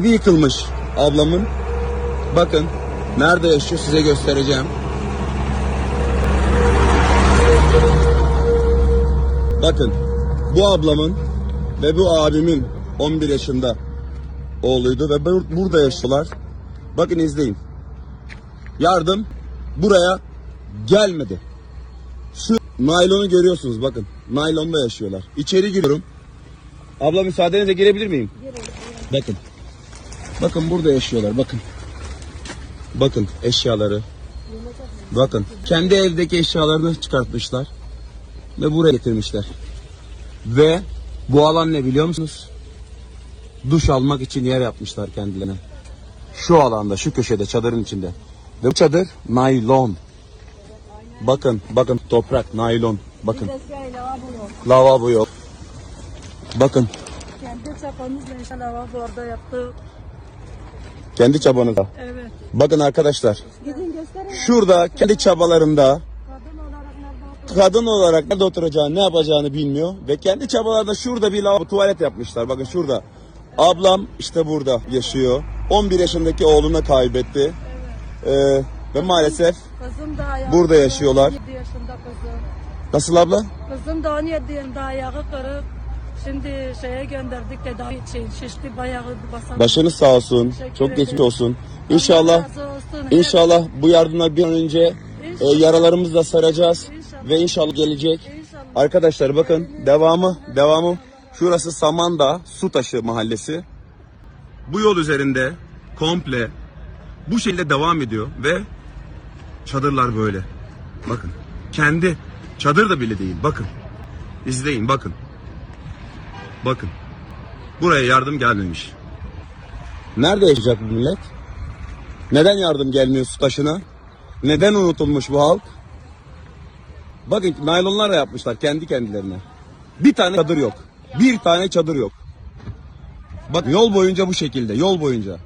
Evi yıkılmış ablamın. Bakın nerede yaşıyor size göstereceğim. Bakın bu ablamın ve bu abimin 11 yaşında oğluydu ve bur- burada yaşıyorlar. Bakın izleyin. Yardım buraya gelmedi. Şu naylonu görüyorsunuz bakın. Naylonda yaşıyorlar. İçeri giriyorum. Abla müsaadenizle girebilir miyim? Bakın. Bakın burada yaşıyorlar bakın. Bakın eşyaları. Bakın kendi evdeki eşyalarını çıkartmışlar. Ve buraya getirmişler. Ve bu alan ne biliyor musunuz? Duş almak için yer yapmışlar kendilerine. Şu alanda, şu köşede, çadırın içinde. Ve bu çadır naylon. Bakın, bakın toprak, naylon. Bakın lavabo yok. Bakın Kendi çapamızla lavabo orada yaptık. Kendi çabanızda. Evet. Bakın arkadaşlar Gidin gösterin. şurada kendi çabalarında Kadın olarak nerede oturacağını, ne yapacağını bilmiyor ve kendi çabalarında şurada bir lavabo tuvalet yapmışlar. Bakın şurada. Ablam işte burada yaşıyor. 11 yaşındaki oğlunu kaybetti. Ee, ve maalesef Kızım da ayağı Burada yaşıyorlar. 17 yaşında kızım. nasıl abla? Kızım da 17 yaşında ayağı kırık. Şimdi şeye gönderdik tedavi için. Şişti bayağı basan. Başınız sağ olsun. Teşekkür Çok geçmiş ederim. olsun. İnşallah Allah razı olsun. inşallah bu yardımlar bir an önce e, İnşallah. yaralarımızı da saracağız İnşallah. ve inşallah gelecek. İnşallah. Arkadaşlar bakın devamı devamı şurası Samandağ Sutaşı mahallesi. Bu yol üzerinde komple bu şekilde devam ediyor ve çadırlar böyle. Bakın kendi çadır da bile değil bakın. İzleyin bakın. Bakın. Buraya yardım gelmemiş. Nerede yaşayacak bu millet? Neden yardım gelmiyor Sutaşı'na? Neden unutulmuş bu halk? Bakın naylonlarla yapmışlar kendi kendilerine. Bir tane çadır yok. Bir tane çadır yok. Bak yol boyunca bu şekilde. Yol boyunca.